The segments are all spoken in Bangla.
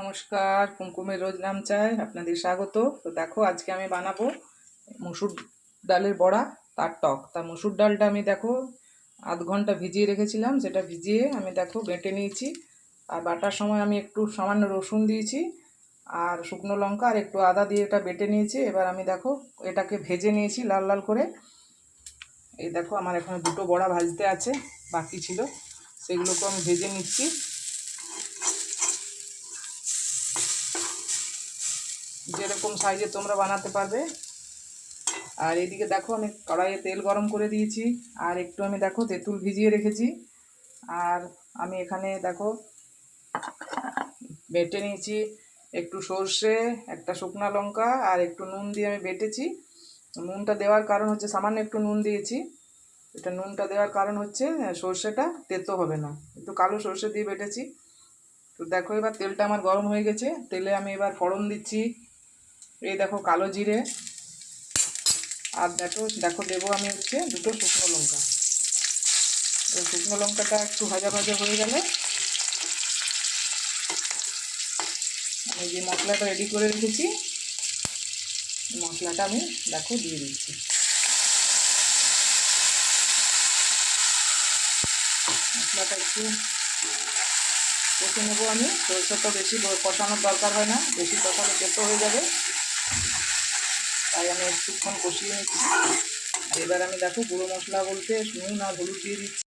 নমস্কার, কুমকুমের রোজ নাম চাই আপনাদের স্বাগত। তো দেখো, আজকে আমি বানাবো মুসুর ডালের বড়া, তার টক। তা মুসুর ডালটা আমি দেখো, আধ ঘণ্টা ভিজিয়ে রেখেছিলাম, সেটা ভিজিয়ে আমি দেখো বেটে নিয়েছি। আর বাটার সময় আমি একটু সামান্য রসুন দিয়েছি, আর শুকনো লঙ্কা, আর একটু আদা দিয়ে এটা বেটে নিয়েছি। এবার আমি দেখো, এটাকে ভেজে নিয়েছি লাল লাল করে। এই দেখো, আমার এখানে দুটো বড়া ভাজতে আছে, বাকি ছিল। সেগুলোকে আমি ভেজে নিচ্ছি। যেরকম সাইজে তোমরা বানাতে পারবে। আর এদিকে দেখো আমি কড়াইয়ে তেল গরম করে দিয়েছি। আর একটু আমি দেখো তেঁতুল ভিজিয়ে রেখেছি। আর আমি এখানে দেখো বেটে নিয়েছি একটু সর্ষে, একটা শুকনো লঙ্কা আর একটু নুন দিয়ে আমি বেটেছি। নুনটা দেওয়ার কারণ হচ্ছে সামান্য একটু নুন দিয়েছি। এটা নুনটা দেওয়ার কারণ হচ্ছে সর্ষেটা তেতো হবে না। একটু কালো সর্ষে দিয়ে বেটেছি। তো দেখো এবার তেলটা আমার গরম হয়ে গেছে। তেলে আমি এবার ফোড়ন দিচ্ছি। এই দেখো কালো জিরে, আর দেখো দেখো দেবো আমি হচ্ছে দুটো শুকনো লঙ্কা। তো শুকনো লঙ্কাটা একটু ভাজা ভাজা হয়ে গেলে আমি যে মশলাটা রেডি করে রেখেছি, মশলাটা আমি দেখো দিয়ে দিচ্ছি। মশলাটা একটু কষে নেব আমি সরষেটা বেশি কষানোর দরকার হয় না, বেশি কষানো তেতো হয়ে যাবে। তাই আমি একটুক্ষণ কষিয়ে নিচ্ছি। এবার আমি দেখো গুঁড়ো মশলা বলতে নুন আর হলুদ দিয়ে দিচ্ছি।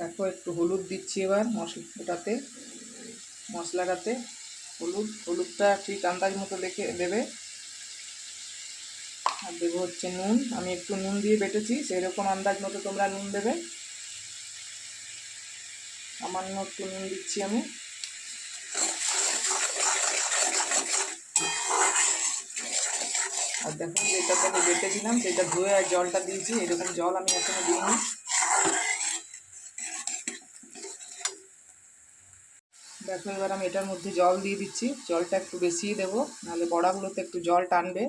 দেখো একটু হলুদ দিচ্ছি এবার মশলাটাতে। মশলাটাতে হলুদ, হলুদটা ঠিক আন্দাজ মতো দেখে দেবে। আর দেবো হচ্ছে নুন। আমি একটু নুন দিয়ে বেটেছি সেই রকম আন্দাজ মতো তোমরা নুন দেবে। সামান্য একটু নুন দিচ্ছি আমি। আর দেখুন যেটাতে আমি বেটে দিলাম সেটা ধুয়ে আর জলটা দিয়েছি, এরকম জল আমি এখনও দিইনি। দেখো, এবার আমি এটার মধ্যে জল দিয়ে দিচ্ছি, জলটা একটু বেশিই দেবো, নাহলে বড়াগুলোতে একটু জল টানবে।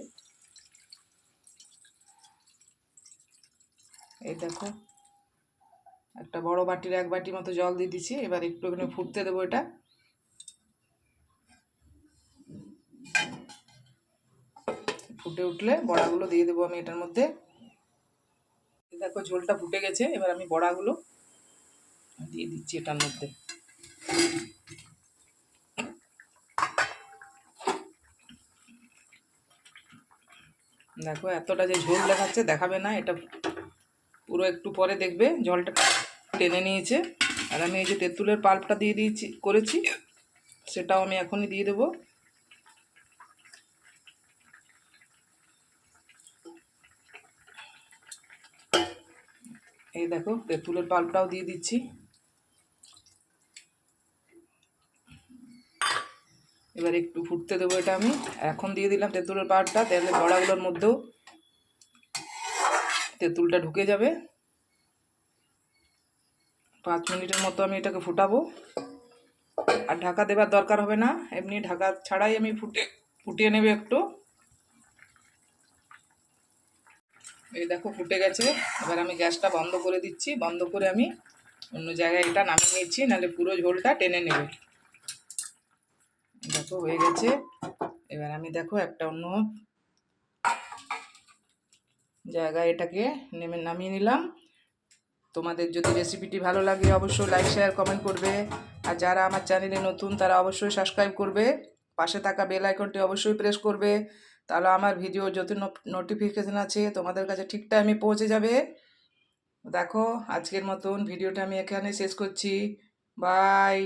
এই দেখো, একটা বড় বাটির এক বাটি মতো জল দিয়ে দিচ্ছি, এবার একটু এখানে ফুটতে দেবো এটা। ফুটে উঠলে বড়াগুলো দিয়ে দেবো আমি এটার মধ্যে। দেখো ঝোলটা ফুটে গেছে, এবার আমি বড়াগুলো দিয়ে দিচ্ছি এটার মধ্যে। দেখো এতটা যে ঝোল দেখাচ্ছে, দেখাবে না, এটা পুরো একটু পরে দেখবে। জলটা টেনে নিয়েছে, আর আমি এই যে তেঁতুলের পাল্পটা দিয়ে দিয়েছি, করেছি, সেটাও আমি এখনই দিয়ে দেবো। এই দেখো তেঁতুলের পাল্পটাও দিয়ে দিচ্ছি। এবার একটু ফুটতে দেবো এটা আমি। এখন দিয়ে দিলাম তেঁতুলের পাল্পটা তাহলে বড়াগুলোর মধ্যেও তেঁতুলটা ঢুকে যাবে। পাঁচ মিনিটের মতো আমি এটাকে ফুটাবো। আর ঢাকা দেবার দরকার হবে না, এমনি ঢাকা ছাড়াই আমি ফুটে, ফুটিয়ে নেবে একটু। এই দেখো ফুটে গেছে। এবার আমি গ্যাসটা বন্ধ করে দিচ্ছি। বন্ধ করে আমি অন্য জায়গায় এটা নামিয়ে নিচ্ছি, নাহলে পুরো ঝোলটা টেনে নেবে। দেখো, হয়ে গেছে। এবার আমি দেখো একটা অন্য জায়গায় এটাকে নেমে, নামিয়ে নিলাম। তোমাদের যদি রেসিপিটি ভালো লাগে, অবশ্যই লাইক শেয়ার কমেন্ট করবে। আর যারা আমার চ্যানেলে নতুন, তারা অবশ্যই সাবস্ক্রাইব করবে। পাশে থাকা বেল আইকনটি অবশ্যই প্রেস করবে। তাহলে আমার ভিডিও যত নোটিফিকেশান আছে, তোমাদের কাছে ঠিক টাইমে পৌঁছে যাবে। দেখো, আজকের মতন ভিডিওটা আমি এখানে শেষ করছি। বাই